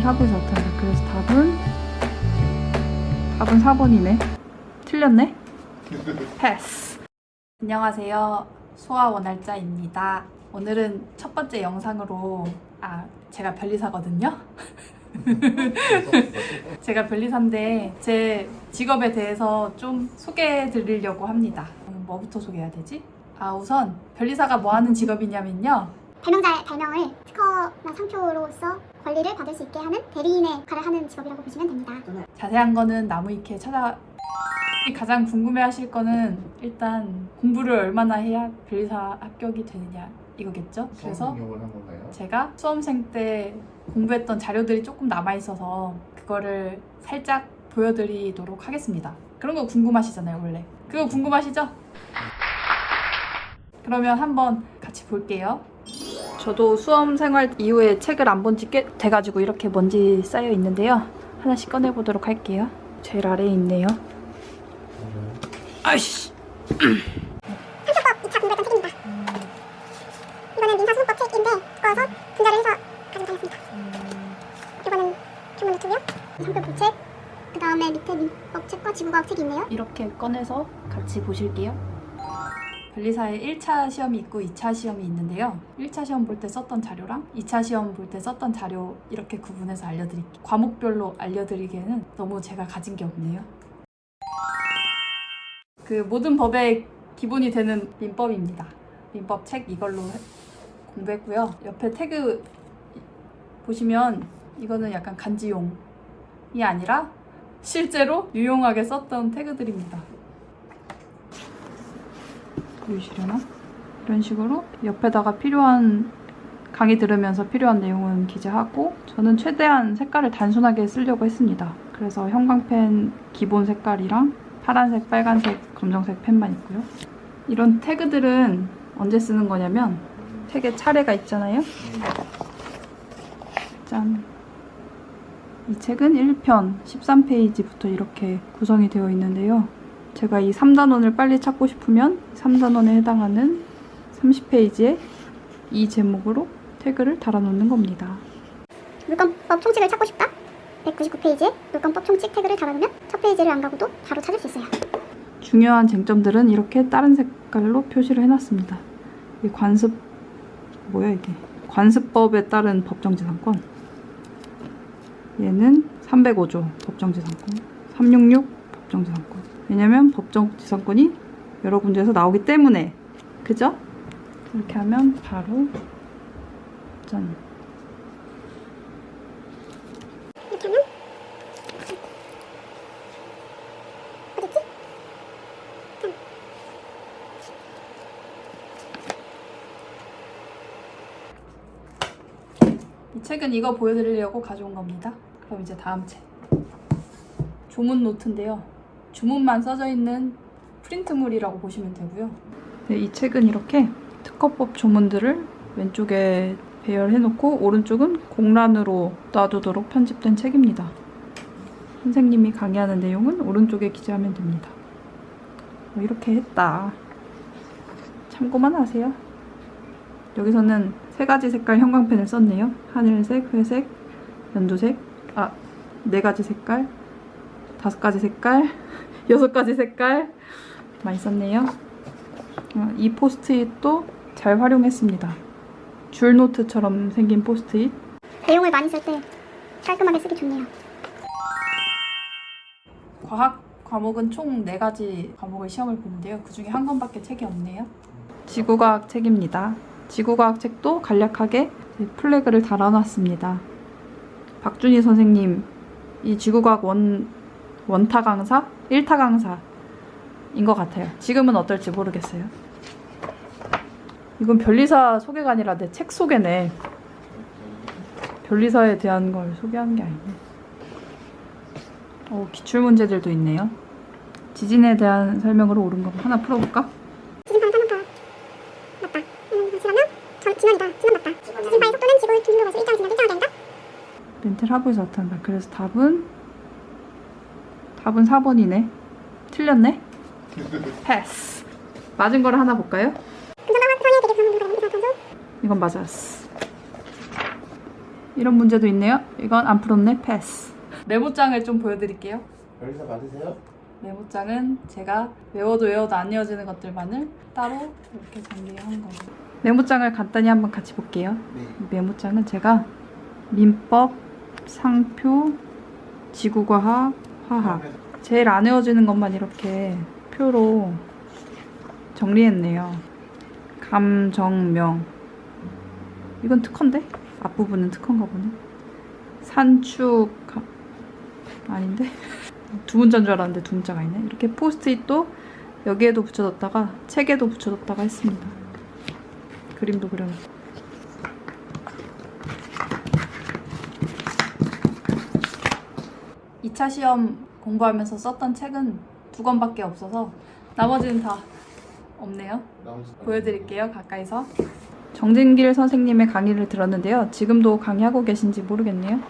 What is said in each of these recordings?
멘트를 하고 있었다. 그래서 답은 답은 4번이네. 틀렸네? 패스. 안녕하세요. 소아 원활자입니다. 오늘은 첫 번째 영상으로 아 제가 변리사거든요. 제가 변리사인데 제 직업에 대해서 좀 소개해 드리려고 합니다. 음, 뭐부터 소개해야 되지? 아 우선 변리사가 뭐 하는 직업이냐면요. 발명자의 발명을 특허나 상표로서 권리를 받을 수 있게 하는 대리인의 역할을 하는 직업이라고 보시면 됩니다. 자세한 거는 나무위키에 찾아 가장 궁금해하실 거는 일단 공부를 얼마나 해야 변리사 합격이 되느냐 이거겠죠. 그래서 성공을 한 건가요? 제가 수험생 때 공부했던 자료들이 조금 남아 있어서 그거를 살짝 보여드리도록 하겠습니다. 그런 거 궁금하시잖아요, 원래. 그거 궁금하시죠? 그러면 한번 같이 볼게요. 저도 수험 생활 이후에 책을 안 본 지 꽤 돼가지고 이렇게 먼지 쌓여 있는데요. 하나씩 꺼내보도록 할게요. 제일 아래에 있네요. 아이씨! 상표법 2차 공부했던 책입니다. 이거는 민사소송법 책인데 두꺼워서 분절을 해서 가져다녔습니다. 이거는 조문 노트고요. 상표법 책, 그 다음에 밑에 민법 책과 지구과학 책이 있네요. 이렇게 꺼내서 같이 보실게요. 변리사에 1차 시험이 있고 2차 시험이 있는데요. 1차 시험 볼 때 썼던 자료랑 2차 시험 볼 때 썼던 자료 이렇게 구분해서 알려드릴게요. 과목별로 알려드리기에는 너무 제가 가진 게 없네요. 그 모든 법의 기본이 되는 민법입니다. 민법 책 이걸로 해- 공부했고요. 옆에 태그 보시면 이거는 약간 간지용이 아니라 실제로 유용하게 썼던 태그들입니다. 보이시려나? 이런 식으로 옆에다가 필요한 강의 들으면서 필요한 내용은 기재하고 저는 최대한 색깔을 단순하게 쓰려고 했습니다. 그래서 형광펜 기본 색깔이랑 파란색, 빨간색, 검정색 펜만 있고요. 이런 태그들은 언제 쓰는 거냐면 책에 차례가 있잖아요. 짠. 이 책은 1편 13페이지부터 이렇게 구성이 되어 있는데요. 제가 이 3단원을 빨리 찾고 싶으면 3단원에 해당하는 30페이지에 이 제목으로 태그를 달아놓는 겁니다. 물권법 총칙을 찾고 싶다. 199페이지에 물권법 총칙 태그를 달아놓으면 첫 페이지를 안 가고도 바로 찾을 수 있어요. 중요한 쟁점들은 이렇게 다른 색깔로 표시를 해놨습니다. 이 관습 뭐야 이게? 관습법에 따른 법정지상권. 얘는 305조 법정지상권, 366 법정지상권. 왜냐면 법정지상권이 여러 군데에서 나오기 때문에 그죠? 이렇게 하면 바로 짠. 이렇게 하면 어딨지? 짠. 이 책은 이거 보여드리려고 가져온 겁니다. 그럼 이제 다음 책. 조문 노트인데요. 주문만 써져 있는 프린트물이라고 보시면 되고요. 네, 이 책은 이렇게 특허법 조문들을 왼쪽에 배열해놓고 오른쪽은 공란으로 놔두도록 편집된 책입니다. 선생님이 강의하는 내용은 오른쪽에 기재하면 됩니다. 뭐 이렇게 했다. 참고만 하세요. 여기서는 세 가지 색깔 형광펜을 썼네요. 하늘색, 회색, 연두색, 아, 네 가지 색깔, 다섯 가지 색깔, 여섯 가지 색깔 많이 썼네요. 어, 이 포스트잇도 잘 활용했습니다. 줄 노트처럼 생긴 포스트잇. 내용을 많이 쓸 때 깔끔하게 쓰기 좋네요. 과학 과목은 총네 가지 과목을 시험을 보는데요. 그 중에 한 권밖에 책이 없네요. 지구과학 책입니다. 지구과학 책도 간략하게 플래그를 달아놨습니다. 박준희 선생님, 이 지구과학 원, 원타 강사, 1타 강사인 것 같아요. 지금은 어떨지 모르겠어요. 이건 변리사 소개가 아니라 내 책 소개네. 변리사에 대한 걸 소개한 게 아니네. 어, 기출 문제들도 있네요. 지진에 대한 설명으로 옳은 거 하나 풀어볼까? 지진파는 사망파 맞다. 음, 지나면 전 진원이다. 진원 맞다. 지진파의 속도는 지구의 중력에서 일정을 지나도 일정하게 된다. 멘트를 하고 있었다. 그래서 답은 답은 4번이네. 틀렸네. 패스. 맞은 거를 하나 볼까요? 이건 맞았어. 이런 문제도 있네요. 이건 안 풀었네. 패스. 메모장을 좀 보여드릴게요. 여기서 받으세요. 메모장은 제가 외워도 외워도 안 이어지는 것들만을 따로 이렇게 정리한 거고. 메모장을 간단히 한번 같이 볼게요. 네. 이 메모장은 제가 민법, 상표, 지구과학, 화학 제일 안 외워지는 것만 이렇게 표로 정리했네요. 감정명 이건 특허인데? 앞부분은 특허인가 보네. 산축 감... 아닌데? 두 문자인 줄 알았는데 두 문자가 있네. 이렇게 포스트잇도 여기에도 붙여뒀다가 책에도 붙여뒀다가 했습니다. 그림도 그려놓고. 2차 시험 공부하면서 썼던 책은 두 권밖에 없어서 나머지는 다 없네요. 보여드릴게요. 가까이서. 정진길 선생님의 강의를 들었는데요. 지금도 강의하고 계신지 모르겠네요.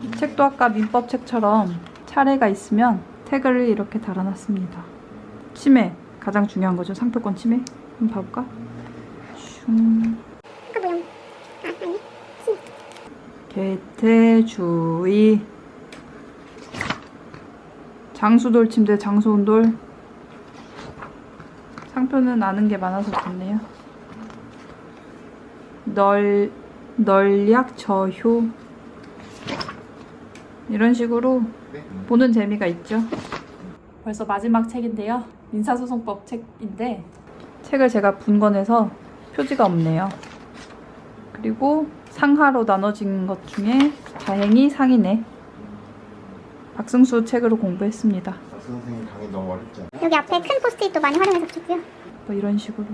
이 책도 아까 민법 책처럼 차례가 있으면 태그를 이렇게 달아놨습니다. 치매 가장 중요한 거죠. 상표권 치매. 한번 봐볼까? 슝. 모형. 아. 개태주의 장수돌 침대 장수온돌 상표는 아는 게 많아서 좋네요. 널 널약 저효 이런 식으로 네. 보는 재미가 있죠. 벌써 마지막 책인데요. 민사소송법 책인데 책을 제가 분권해서 표지가 없네요. 그리고 상하로 나눠진 것 중에 다행히 상이네. 박승수 책으로 공부했습니다. 박수 선생님 강의 너무 않아요? 여기 앞에 큰 포스트잇도 많이 활용해서 붙였고요. 뭐 이런 식으로.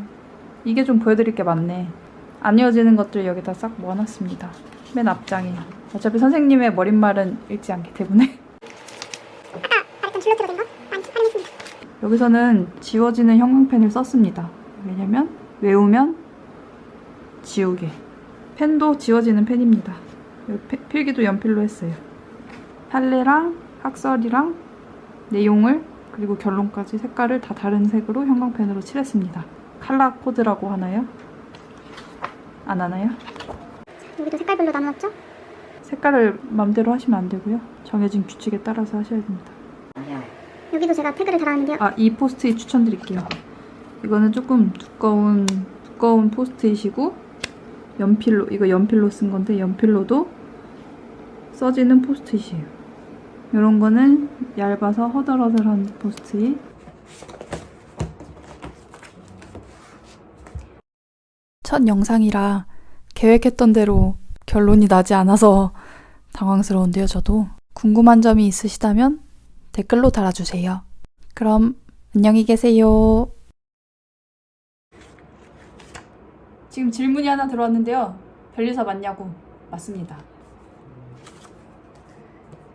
이게 좀 보여드릴 게 많네. 안 이어지는 것들 여기다 싹 모아놨습니다. 맨 앞장에. 어차피 선생님의 머릿말은 읽지 않기 때문에. 아까 말했던 줄로 들어된 거 많이 활용했습니다. 여기서는 지워지는 형광펜을 썼습니다. 왜냐면 외우면 지우개. 펜도 지워지는 펜입니다. 필기도 연필로 했어요. 판례랑 학설이랑 내용을 그리고 결론까지 색깔을 다 다른 색으로 형광펜으로 칠했습니다. 칼라 코드라고 하나요? 안 하나요? 여기도 색깔별로 나누었죠? 색깔을 맘대로 하시면 안 되고요. 정해진 규칙에 따라서 하셔야 됩니다. 여기도 제가 태그를 달았는데요. 아, 이 포스트잇 추천드릴게요. 이거는 조금 두꺼운 두꺼운 포스트잇이고 연필로 이거 연필로 쓴 건데 연필로도 써지는 포스트잇이에요. 이런 거는 얇아서 허들허들한 포스트잇. 첫 영상이라 계획했던 대로 결론이 나지 않아서 당황스러운데요, 저도. 궁금한 점이 있으시다면 댓글로 달아주세요. 그럼 안녕히 계세요. 지금 질문이 하나 들어왔는데요. 변리사 맞냐고. 맞습니다.